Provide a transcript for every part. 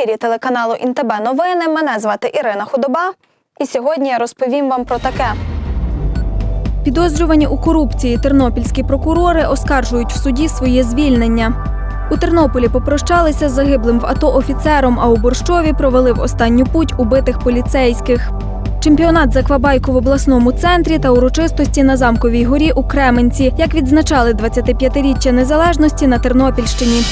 Ефірі телеканалу Інтебе новини. Мене звати Ірина Худоба. І сьогодні я розповім вам про таке. Підозрювані у корупції тернопільські прокурори оскаржують в суді своє звільнення. У Тернополі попрощалися з загиблим в АТО офіцером, а у Борщові провели в останню путь убитих поліцейських. Чемпіонат з аквабайку в обласному центрі та урочистості на замковій горі у Кременці, як відзначали 25-річчя незалежності на Тернопільщині.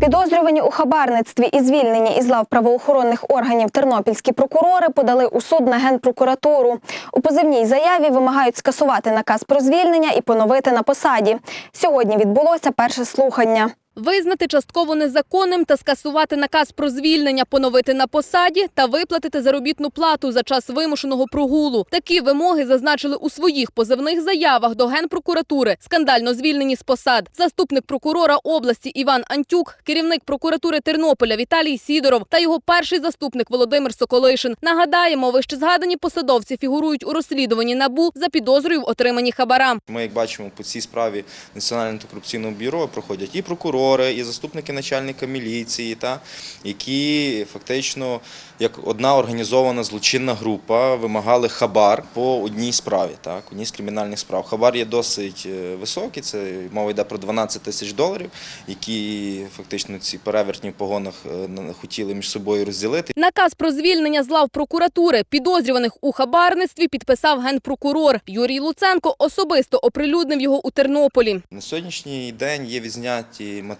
Підозрювані у хабарництві і звільнені із лав правоохоронних органів тернопільські прокурори подали у суд на генпрокуратуру. У позивній заяві вимагають скасувати наказ про звільнення і поновити на посаді. Сьогодні відбулося перше слухання. Визнати частково незаконним та скасувати наказ про звільнення, поновити на посаді та виплатити заробітну плату за час вимушеного прогулу. Такі вимоги зазначили у своїх позивних заявах до генпрокуратури. Скандально звільнені з посад. Заступник прокурора області Іван Антюк, керівник прокуратури Тернополя Віталій Сідоров та його перший заступник Володимир Соколишин. Нагадаємо, вище згадані посадовці фігурують у розслідуванні набу за підозрою в отриманні хабара. Ми, як бачимо, по цій справі Національного антикорупційного бюро проходять і прокурори, і заступники начальника міліції, та, які фактично, як одна організована злочинна група, вимагали хабар по одній справі, так, одній з кримінальних справ. Хабар є досить е, високий, це мова йде про 12 тисяч доларів, які фактично ці перевертні в погонах е, хотіли між собою розділити. Наказ про звільнення з лав прокуратури підозрюваних у хабарництві підписав генпрокурор. Юрій Луценко особисто оприлюднив його у Тернополі. На сьогоднішній день є відзняті матеріали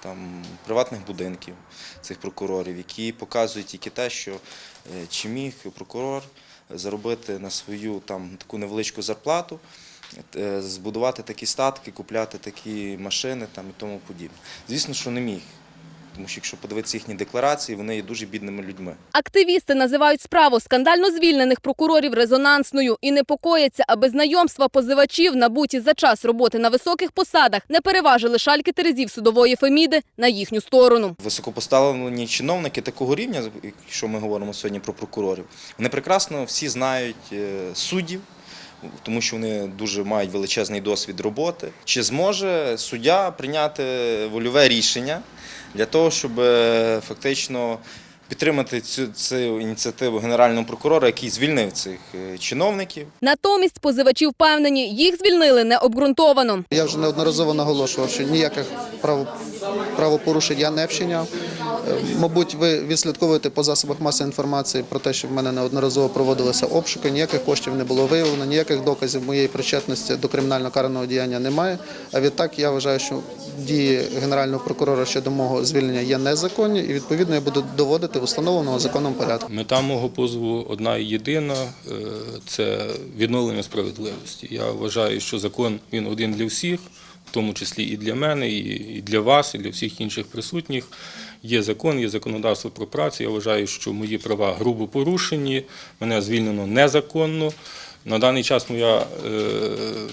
там, приватних будинків цих прокурорів, які показують тільки те, що е, чи міг прокурор заробити на свою там, таку невеличку зарплату, е, збудувати такі статки, купляти такі машини там, і тому подібне. Звісно, що не міг. Тому що якщо подивитися їхні декларації, вони є дуже бідними людьми. Активісти називають справу скандально звільнених прокурорів резонансною і непокояться, аби знайомства позивачів, набуті за час роботи на високих посадах, не переважили шальки терезів судової феміди на їхню сторону. Високопоставлені чиновники такого рівня, якщо ми говоримо сьогодні про прокурорів, вони прекрасно всі знають е, суддів, тому що вони дуже мають величезний досвід роботи. Чи зможе суддя прийняти вольове рішення для того, щоб е, фактично підтримати цю, цю ініціативу генерального прокурора, який звільнив цих е, чиновників? Натомість позивачі впевнені, їх звільнили необґрунтовано. Я вже неодноразово наголошував, що ніяких право, правопорушень я не вчиняв. Е, Мабуть, ви відслідковуєте по засобах масової інформації про те, що в мене неодноразово проводилися обшуки, ніяких коштів не було виявлено, ніяких доказів моєї причетності до кримінально караного діяння немає. А відтак я вважаю, що дії генерального прокурора щодо мого звільнення є незаконні, і відповідно я буду доводити в установленому законом порядку. Мета мого позову одна і єдина е, це відновлення справедливості. Я вважаю, що закон він один для всіх, в тому числі і для мене, і для вас, і для всіх інших присутніх. Є закон, є законодавство про працю. Я вважаю, що мої права грубо порушені, мене звільнено незаконно. На даний час моя е,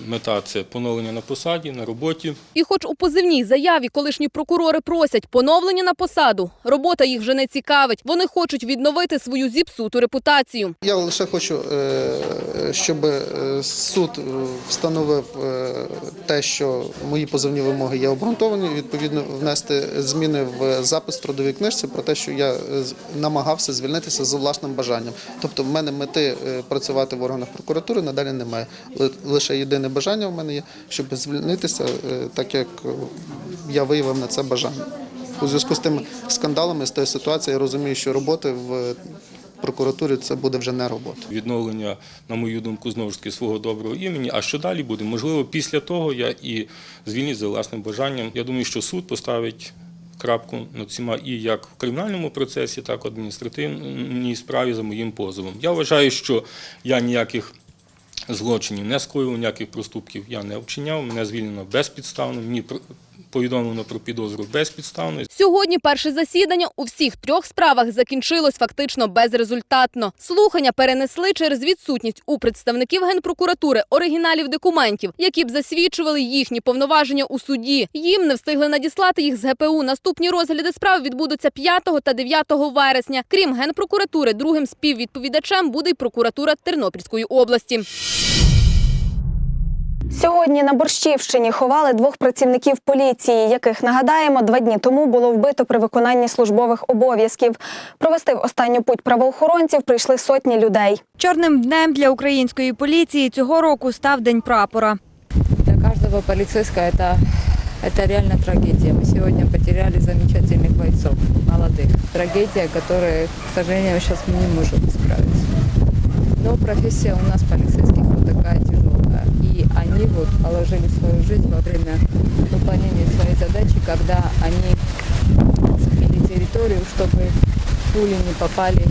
мета це поновлення на посаді, на роботі. І хоч у позивній заяві колишні прокурори просять поновлення на посаду, робота їх вже не цікавить. Вони хочуть відновити свою зіпсуту репутацію. Я лише хочу, е, щоб е, суд встановив те, що мої позовні вимоги є обґрунтовані, відповідно внести зміни в запис трудовій книжці про те, що я намагався звільнитися за власним бажанням. Тобто, в мене мети працювати в органах прокуратури надалі немає. Ли- Лише єдине бажання в мене є, щоб звільнитися, е, так як е, я виявив на це бажання. У зв'язку з тими скандалами, з тією ситуацією, я розумію, що роботи в прокуратурі це буде вже не робота. відновлення, на мою думку, знову ж таки свого доброго імені. А що далі буде? Можливо, після того я і звільнюсь за власним бажанням. Я думаю, що суд поставить крапку над всіма і як в кримінальному процесі, так і в адміністративній справі за моїм позовом. Я вважаю, що я ніяких злочинів не скоював, ніяких проступків я не вчиняв. Мене звільнено безпідставно. Мені повідомлено про підозру безпідставно. Сьогодні перше засідання у всіх трьох справах закінчилось фактично безрезультатно. Слухання перенесли через відсутність у представників генпрокуратури оригіналів документів, які б засвідчували їхні повноваження у суді. Їм не встигли надіслати їх з ГПУ. Наступні розгляди справ відбудуться 5 та 9 вересня. Крім генпрокуратури, другим співвідповідачем буде й прокуратура Тернопільської області. Сьогодні на Борщівщині ховали двох працівників поліції, яких нагадаємо, два дні тому було вбито при виконанні службових обов'язків. Провести в останню путь правоохоронців прийшли сотні людей. Чорним днем для української поліції цього року став день прапора. Для каждого полицейского это, это реально трагедия. Мы сегодня потеряли замечательных бойцов, молодых. Трагедия, которая, к сожалению, сейчас мы не можем справиться. Но профессия у нас полицейских вот такая тяжелая. И они вот положили свою жизнь во время выполнения своей задачи, когда они цепили территорию, чтобы пули не попали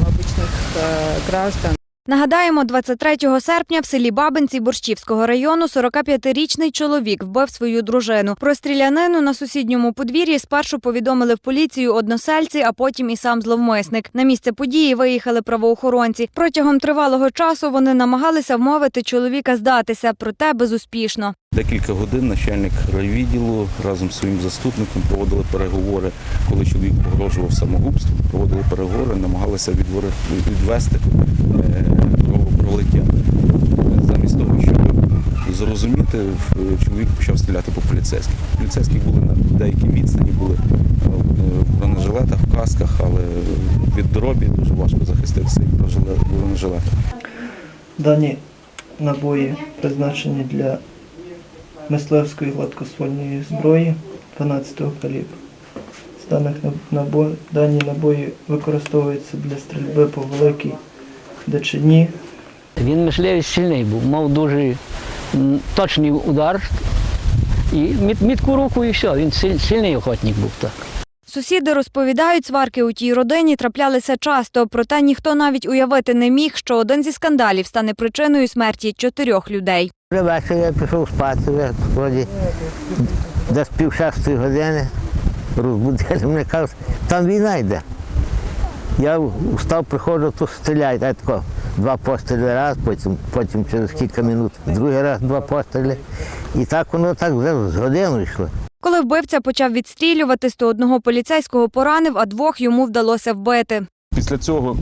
в обычных э, граждан. Нагадаємо, 23 серпня в селі Бабинці Борщівського району 45-річний чоловік вбив свою дружину. Про стрілянину на сусідньому подвір'ї спершу повідомили в поліцію односельці, а потім і сам зловмисник. На місце події виїхали правоохоронці. Протягом тривалого часу вони намагалися вмовити чоловіка здатися, проте безуспішно. Декілька годин начальник райвідділу разом з своїм заступником проводили переговори, коли чоловік погрожував самогубством, проводили переговори, намагалися відвести кровопролиття. Замість того, щоб зрозуміти, чоловік почав стріляти по поліцейських. Поліцейські були на деякій відстані, були е, в бронежилетах, в касках, але від дробі дуже важко захиститися і бронежилетах. Дані набої призначені для мисливської гладкоствольної зброї 12-го калібру. Даних набо... дані набої використовуються для стрільби по великій дичині, Він мисливець сильний був, мав дуже точний удар і міт- мітку руку і все. Він силь- сильний охотник був так. Сусіди розповідають, сварки у тій родині траплялися часто, проте ніхто навіть уявити не міг, що один зі скандалів стане причиною смерті чотирьох людей. Вже ввечері я пішов спати, вже вроді десь пів шестої години розбудили мене, кажуть, там війна йде. Я встав, приходжу, то стріляють, а тако, два постріли раз, потім, потім через кілька минут другий раз два постріли. І так воно так вже з годину йшло. Коли вбивця почав відстрілюватись, то одного поліцейського поранив, а двох йому вдалося вбити. Після цього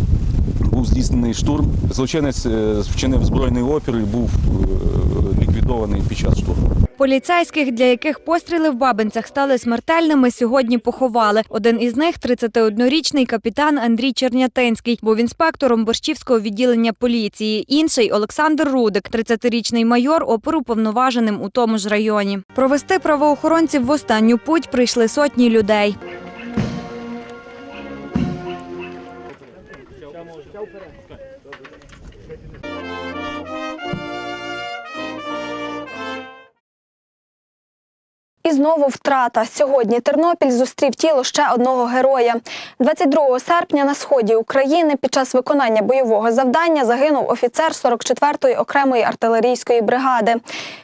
був здійснений штурм. Злочинець е, вчинив збройний опір і був е, ліквідований під час штурму. Поліцейських, для яких постріли в Бабинцях стали смертельними, сьогодні поховали. Один із них – 31-річний капітан Андрій Чернятинський, був інспектором Борщівського відділення поліції. Інший – Олександр Рудик, 30-річний майор, оперуповноваженим у тому ж районі. Провести правоохоронців в останню путь прийшли сотні людей. І знову втрата. Сьогодні Тернопіль зустрів тіло ще одного героя. 22 серпня на сході України під час виконання бойового завдання загинув офіцер 44-ї окремої артилерійської бригади.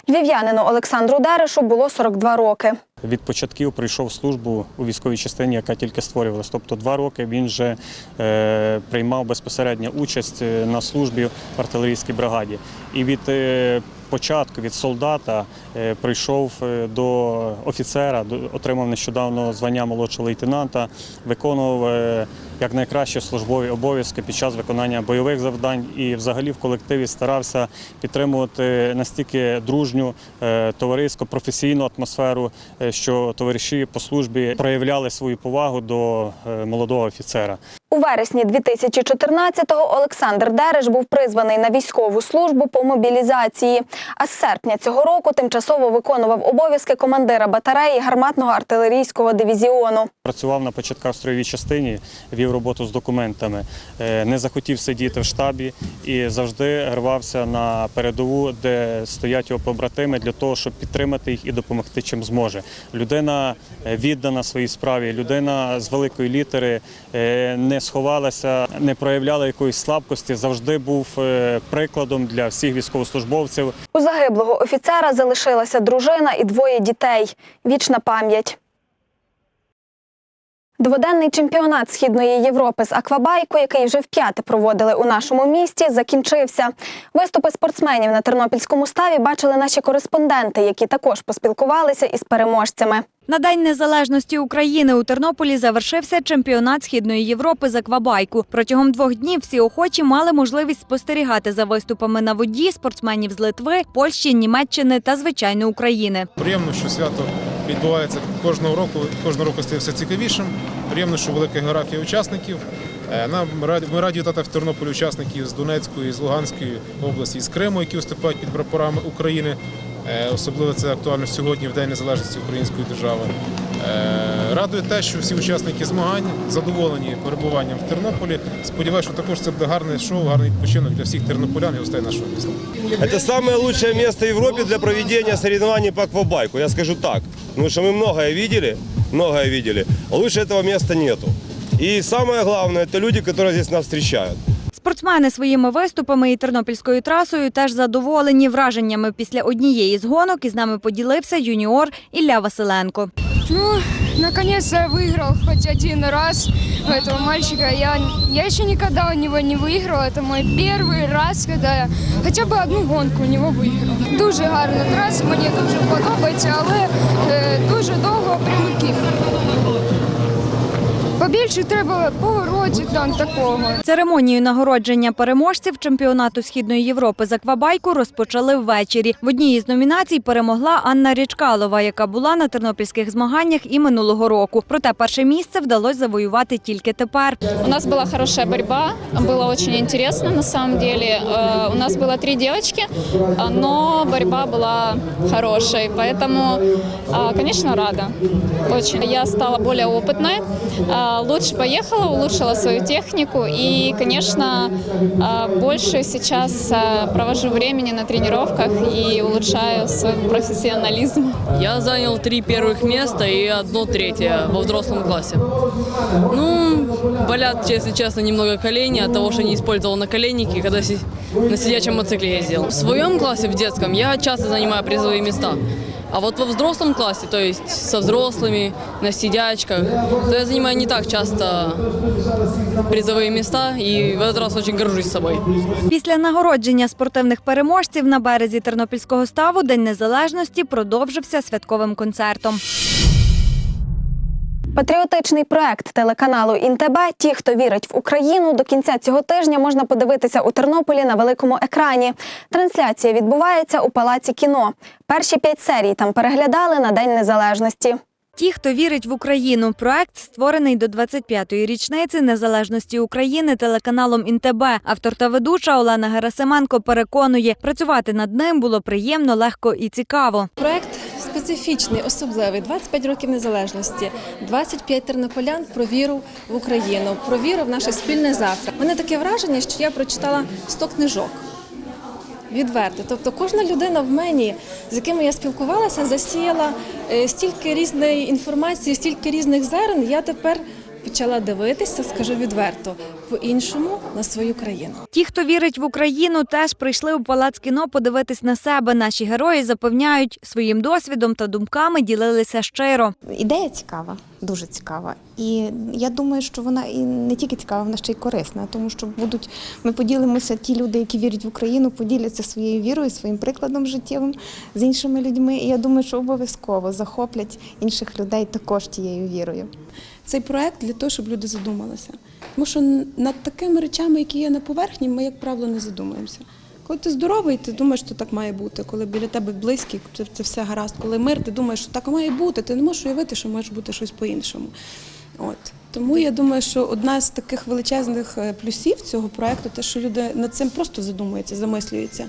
Львів'янину Олександру Дерешу було 42 роки. Від початків прийшов службу у військовій частині, яка тільки створювалась. Тобто два роки він вже е, приймав безпосередньо участь е, на службі в артилерійській бригаді. І від е, початку, від солдата, е, прийшов е, до офіцера, отримав нещодавно звання молодшого лейтенанта, виконував е, як найкраще службові обов'язки під час виконання бойових завдань і взагалі в колективі старався підтримувати настільки дружню, е, товариську, професійну атмосферу, е, що товариші по службі проявляли свою повагу до е, молодого офіцера. У вересні 2014-го Олександр Дереш був призваний на військову службу по мобілізації. А з серпня цього року тимчасово виконував обов'язки командира батареї гарматного артилерійського дивізіону. Працював на початках в строєвій частині, вів роботу з документами, е, не захотів сидіти в штабі і завжди рвався на передову, де стоять його побратими, для того, щоб підтримати їх і допомогти чим зможе. Людина е, віддана своїй справі, людина з великої літери е, не сховалася, не проявляла якоїсь слабкості, завжди був прикладом для всіх військовослужбовців. У загиблого офіцера залишилася дружина і двоє дітей. Вічна пам'ять. Дводенний чемпіонат Східної Європи з аквабайку, який вже вп'яте проводили у нашому місті, закінчився. Виступи спортсменів на тернопільському ставі бачили наші кореспонденти, які також поспілкувалися із переможцями. На День Незалежності України у Тернополі завершився чемпіонат Східної Європи з аквабайку. Протягом двох днів всі охочі мали можливість спостерігати за виступами на воді спортсменів з Литви, Польщі, Німеччини та звичайно України. Приємно, що свято відбувається кожного року, кожного року стає все цікавішим. Приємно, що велика географія учасників. Е, Нам ми раді вітати в Тернополі учасників з Донецької, з Луганської області, з Криму, які виступають під прапорами України. Е, Особливо це актуально сьогодні в День Незалежності Української держави. Е, Радує те, що всі учасники змагань задоволені перебуванням в Тернополі. Сподіваюся, що також це буде гарне шоу, гарний відпочинок для всіх тернополян і гостей нашого міста. Это самое лучшее место в Европе для проведения соревнований по аквабайку, я скажу так. Потому что мы многое видели, многое видели. А Лучше этого места нету. И самое главное, это люди, которые здесь нас встречают. Спортсмени своїми виступами і тернопільською трасою теж задоволені враженнями після однієї з гонок. Із нами поділився юніор Ілля Василенко. Ну, наконец-то я выиграл хоть один раз у этого мальчика. Я, я еще никогда у него не выиграл. Это мой первый раз, когда я хотя бы одну гонку у него выиграл. Дуже гарна траса, мені дуже подобається, але е, дуже довго прямиків. Побільше треба поворотів там такого. Церемонію нагородження переможців чемпіонату Східної Європи з аквабайку розпочали ввечері. В одній із номінацій перемогла Анна Річкалова, яка була на тернопільських змаганнях і минулого року. Проте перше місце вдалося завоювати тільки тепер. У нас была хорошая борьба, было очень интересно на самом деле. Э, У нас было три девочки, э, но борьба была хорошей, поэтому, э, конечно, рада. Очень. Я стала более опытной, э, лучше поехала, улучшила свою технику и, конечно, э, больше сейчас э, провожу времени на тренировках и улучшаю свой профессионализм. Я занял три первых места и одно третье во взрослом классе. Ну, болят, если честно, немного колени от того, что не использовал наколенники, когда си- на сидячем мотоцикле ездил. В своем классе, в детском, я часто занимаю призовые места. А вот во взрослом классе, то есть со взрослыми, на сидячках, то я занимаю не так часто призовые места, и в этот раз очень горжусь собой. Після нагородження спортивних переможців на березі Тернопільського ставу День Незалежності продовжився святковим концертом. Патріотичний проект телеканалу Інтебе Ті, хто вірить в Україну, до кінця цього тижня можна подивитися у Тернополі на великому екрані. Трансляція відбувається у палаці кіно. Перші п'ять серій там переглядали на День Незалежності. Ті, хто вірить в Україну, проект створений до 25-ї річниці незалежності України телеканалом ІНТБ. Автор та ведуча Олена Герасименко переконує, працювати над ним було приємно, легко і цікаво. Проект специфічний, особливий. 25 років незалежності, 25 тернополян про віру в Україну, про віру в наше спільне завтра. Мене таке враження, що я прочитала 100 книжок. Відверто, тобто кожна людина в мені, з якими я спілкувалася, засіяла е, стільки різної інформації, стільки різних зерен. Я тепер почала дивитися, скажу відверто, по-іншому на свою країну. Ті, хто вірить в Україну, теж прийшли у палац кіно подивитись на себе. Наші герої запевняють, своїм досвідом та думками ділилися щиро. Ідея цікава, дуже цікава. І я думаю, що вона і не тільки цікава, вона ще й корисна, тому що будуть ми поділимося, ті люди, які вірять в Україну, поділяться своєю вірою, своїм прикладом життєвим з іншими людьми. І я думаю, що обов'язково захоплять інших людей також тією вірою. Цей проект для того, щоб люди задумалися. Тому що над такими речами, які є на поверхні, ми, як правило, не задумуємося. Коли ти здоровий, ти думаєш, що так має бути. Коли біля тебе близькі, це, все гаразд. Коли мир, ти думаєш, що так має бути. Ти не можеш уявити, що може бути щось по-іншому. От. Тому я думаю, що одна з таких величезних е, плюсів цього проекту, те, що люди над цим просто задумуються, замислюються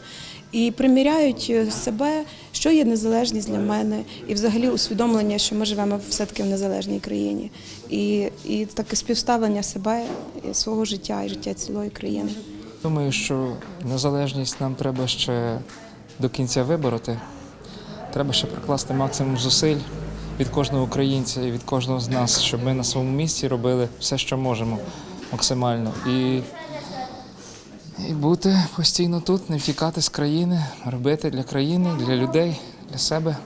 і приміряють е, себе, що є незалежність для мене, і взагалі усвідомлення, що ми живемо все-таки в незалежній країні, і, і таке співставлення себе, свого життя і життя цілої країни. Думаю, що незалежність нам треба ще до кінця вибороти. Треба ще прикласти максимум зусиль від кожного українця і від кожного з нас, щоб ми на своєму місці робили все, що можемо максимально. І, і бути постійно тут, не втікати з країни, робити для країни, для людей, для себе.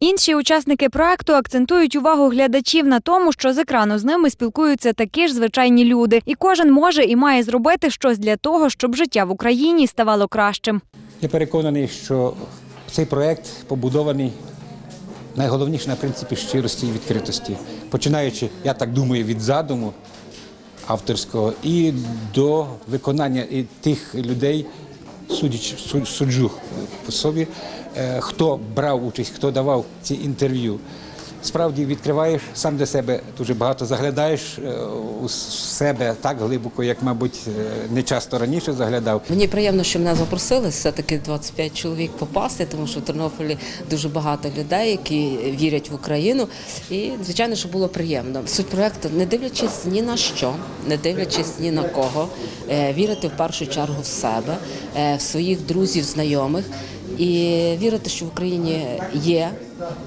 Інші учасники проекту акцентують увагу глядачів на тому, що з екрану з ними спілкуються такі ж звичайні люди, і кожен може і має зробити щось для того, щоб життя в Україні ставало кращим. Я переконаний, що цей проект побудований найголовніше на принципі щирості і відкритості, починаючи, я так думаю, від задуму авторського і до виконання і тих людей, судіч, су- суджу по собі, е, хто брав участь, хто давав ці інтерв'ю. Справді відкриваєш сам для себе дуже багато, заглядаєш е, у себе так глибоко, як, мабуть, е, не часто раніше заглядав. Мені приємно, що мене запросили все-таки 25 чоловік попасти, тому що в Тернополі дуже багато людей, які вірять в Україну. І звичайно, що було приємно. Суть проекту, не дивлячись ні на що, не дивлячись ні на кого, е, вірити в першу чергу в себе, в своїх друзів, знайомих і вірити, що в Україні є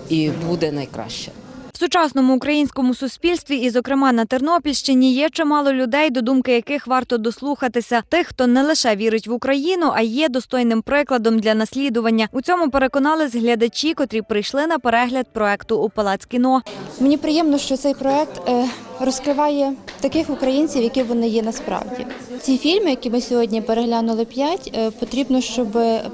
і буде найкраще. В сучасному українському суспільстві, і, зокрема, на Тернопільщині, є чимало людей, до думки яких варто дослухатися. Тих, хто не лише вірить в Україну, а є достойним прикладом для наслідування. У цьому переконались глядачі, котрі прийшли на перегляд проекту у Палац кіно. Мені приємно, що цей проект е, розкриває таких українців, які вони є насправді. Ці фільми, які ми сьогодні переглянули п'ять, е, потрібно, щоб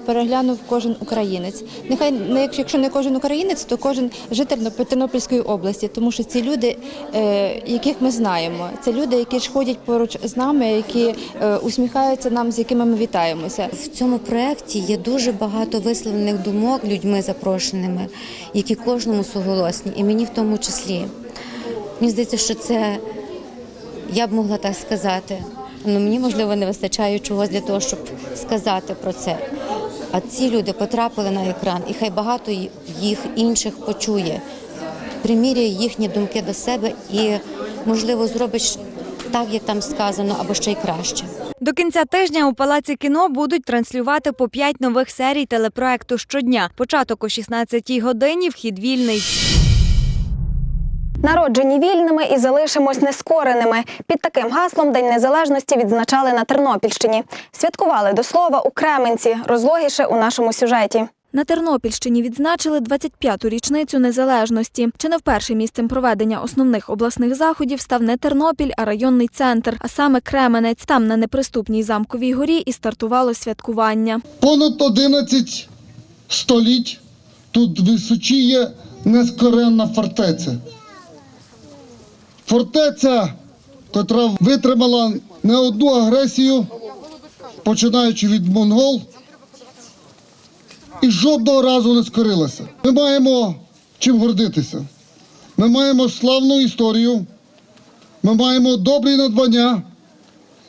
переглянув кожен українець. Нехай не якщо не кожен українець, то кожен житель Тернопільської області, тому що ці люди, е, яких ми знаємо, це люди, які ж ходять поруч з нами, які е, усміхаються нам, з якими ми вітаємося. В цьому проєкті є дуже багато висловлених думок людьми запрошеними, які кожному суголосні, і мені в тому числі. Мені здається, що це я б могла так сказати. Ну мені можливо не вистачає чогось для того, щоб сказати про це. А ці люди потрапили на екран, і хай багато їх інших почує, приміряє їхні думки до себе і, можливо, зробить так, як там сказано, або ще й краще. До кінця тижня у Палаці кіно будуть транслювати по п'ять нових серій телепроекту щодня. Початок о 16-й годині, вхід вільний. Народжені вільними і залишимось нескореними. Під таким гаслом День Незалежності відзначали на Тернопільщині. Святкували до слова у Кременці. Розлогіше у нашому сюжеті. На Тернопільщині відзначили 25-ту річницю незалежності. Чи не вперше місцем проведення основних обласних заходів став не Тернопіль, а районний центр, а саме Кременець. Там на неприступній замковій горі і стартувало святкування. Понад 11 століть тут височіє нескоренна фортеця. Фортеця, котра витримала не одну агресію, починаючи від монгол, і жодного разу не скорилася. Ми маємо чим гордитися. Ми маємо славну історію, ми маємо добрі надбання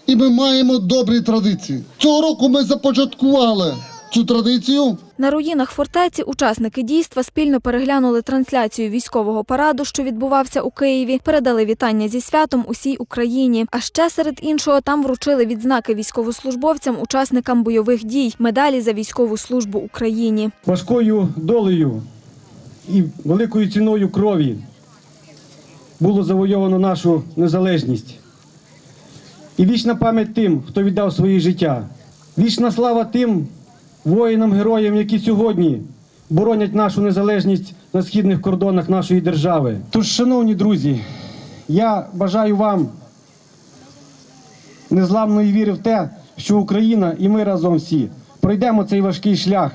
і ми маємо добрі традиції. Цього року ми започаткували цю традицію. На руїнах фортеці учасники дійства спільно переглянули трансляцію військового параду, що відбувався у Києві. Передали вітання зі святом усій Україні. А ще серед іншого там вручили відзнаки військовослужбовцям, учасникам бойових дій, медалі за військову службу Україні. важкою долею і великою ціною крові було завойовано нашу незалежність. І вічна пам'ять тим, хто віддав своє життя. Вічна слава тим воїнам-героям, які сьогодні боронять нашу незалежність на східних кордонах нашої держави. Тож, шановні друзі, я бажаю вам незламної віри в те, що Україна і ми разом всі пройдемо цей важкий шлях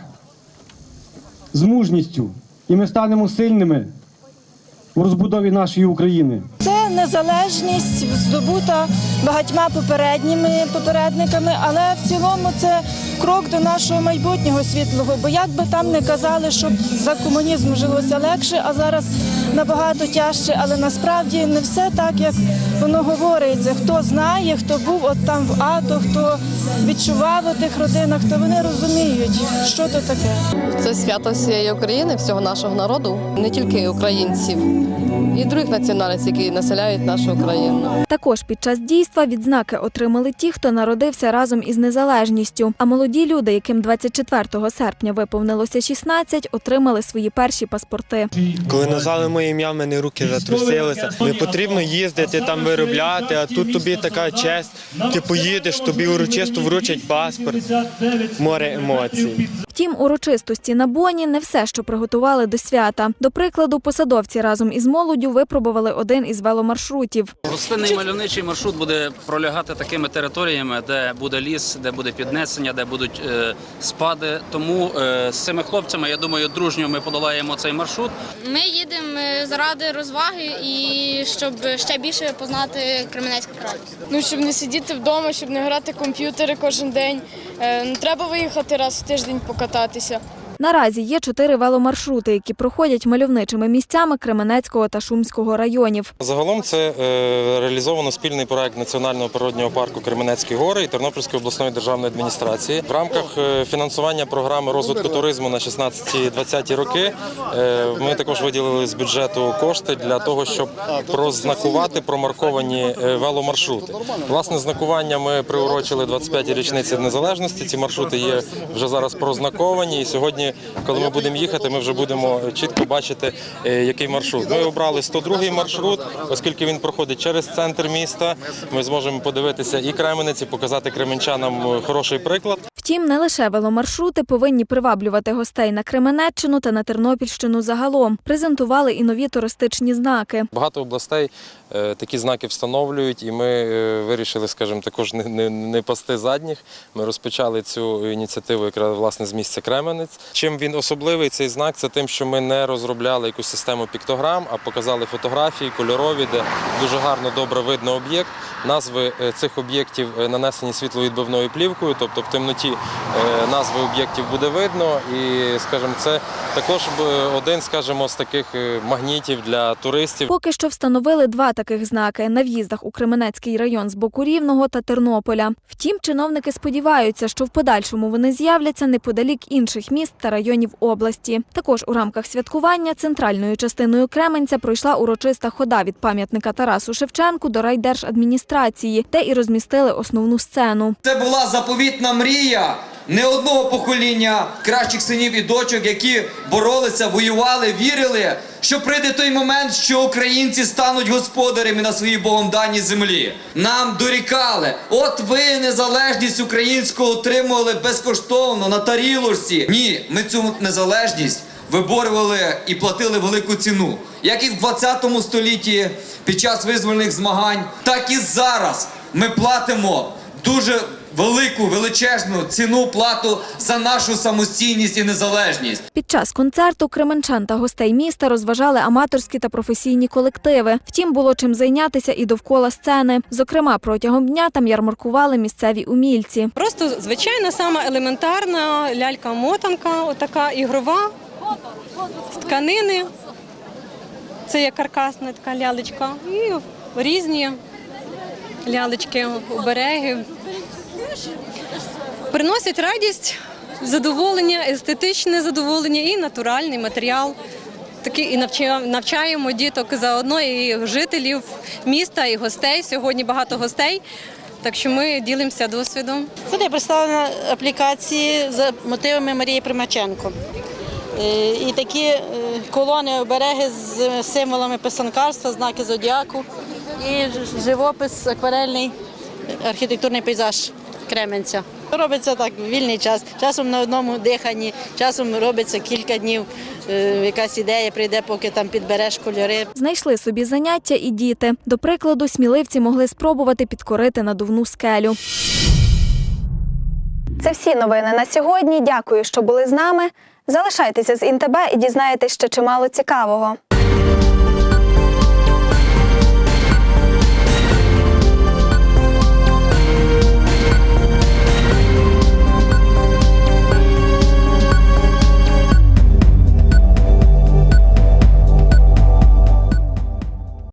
з мужністю, і ми станемо сильними у розбудові нашої України. Незалежність здобута багатьма попередніми попередниками, але в цілому це крок до нашого майбутнього світлого. Бо як би там не казали, щоб за комунізм жилося легше, а зараз набагато тяжче, але насправді не все так, як воно говориться. Хто знає, хто був от там в АТО, хто відчував у тих родинах, то вони розуміють, що то таке. Це свято всієї України, всього нашого народу, не тільки українців, і других національностей, які населяють нашу країну. Також під час дійства відзнаки отримали ті, хто народився разом із незалежністю. А молоді люди, яким 24 серпня виповнилося 16, отримали свої перші паспорти. Коли назвали моє ім'я, в мене руки затрусилися. Не потрібно їздити там виробляти, а тут тобі така честь. Ти поїдеш, тобі урочисто вручать паспорт. Море емоцій. Втім, урочистості на Боні не все, що приготували до свята. До прикладу, посадовці разом із молоддю випробували один із веломаршрутів. Гостинний мальовничий маршрут буде пролягати такими територіями, де буде ліс, де буде піднесення, де будуть е, спади. Тому е, з цими хлопцями, я думаю, дружньо ми подолаємо цей маршрут. Ми їдемо е, заради розваги і щоб ще більше познати Кременецький край. Ну, щоб не сидіти вдома, щоб не грати комп'ютери кожен день. Е, ну, Треба виїхати раз в тиждень покататися. Наразі є чотири веломаршрути, які проходять мальовничими місцями Кременецького та Шумського районів. Загалом це е, реалізовано спільний проект Національного природнього парку Кременецькі гори і Тернопільської обласної державної адміністрації. В рамках е, фінансування програми розвитку туризму на 16-20 роки е, ми також виділили з бюджету кошти для того, щоб прознакувати промарковані веломаршрути. Власне, знакування ми приурочили 25-й річниці незалежності. Ці маршрути є вже зараз прознаковані. І сьогодні, коли ми будемо їхати, ми вже будемо чітко бачити, е, який маршрут. Ми обрали 102-й маршрут, оскільки він проходить через центр міста. Ми зможемо подивитися і Кременець, і показати кременчанам е, хороший приклад. Втім, не лише веломаршрути повинні приваблювати гостей на Кременеччину та на Тернопільщину загалом. Презентували і нові туристичні знаки. Багато областей е, такі знаки встановлюють, і ми е, вирішили, скажімо, також не, не, не пасти задніх. Ми розпочали цю ініціативу якраз власне з місця Кременець. Чим він особливий цей знак? Це тим, що ми не розробляли якусь систему піктограм, а показали фотографії кольорові, де дуже гарно добре видно об'єкт. Назви е, цих об'єктів нанесені світловідбивною плівкою, тобто в темноті назви об'єктів буде видно. І, скажімо, це також е, один, скажімо, з таких е, магнітів для туристів. Поки що встановили два таких знаки на в'їздах у Кременецький район з боку Рівного та Тернополя. Втім, чиновники сподіваються, що в подальшому вони з'являться неподалік інших міст та районів області. Також у рамках святкування центральною частиною Кременця пройшла урочиста хода від пам'ятника Тарасу Шевченку до райдержадміністрації, де і розмістили основну сцену. Це була заповітна мрія не одного покоління кращих синів і дочок, які боролися, воювали, вірили, що прийде той момент, що українці стануть господарями на своїй Богом даній землі. Нам дорікали, от ви незалежність українську отримували безкоштовно на тарілочці. Ні, ми цю незалежність виборювали і платили велику ціну. Як і в 20 столітті під час визвольних змагань, так і зараз ми платимо дуже велику, величезну ціну плату за нашу самостійність і незалежність. Під час концерту кременчан та гостей міста розважали аматорські та професійні колективи. Втім, було чим зайнятися і довкола сцени. Зокрема, протягом дня там ярмаркували місцеві умільці. Просто звичайна, сама елементарна лялька-мотанка, отака ігрова з тканини. Це є каркасна така лялечка. І різні лялечки, обереги. Приносять радість, задоволення, естетичне задоволення і натуральний матеріал. Такий і навчаємо діток заодно і жителів міста, і гостей. Сьогодні багато гостей. Так що ми ділимося досвідом. Тут представлена аплікації за мотивами Марії Примаченко. Е, І такі е, колони обереги з символами писанкарства, знаки зодіаку і живопис, акварельний архітектурний пейзаж Кременця. Робиться так в вільний час. Часом на одному диханні, часом робиться кілька днів. Е, Якась ідея прийде, поки там підбереш кольори. Знайшли собі заняття і діти. До прикладу, сміливці могли спробувати підкорити надувну скелю. Це всі новини на сьогодні. Дякую, що були з нами. Залишайтеся з ІНТБ і дізнаєтесь ще чимало цікавого.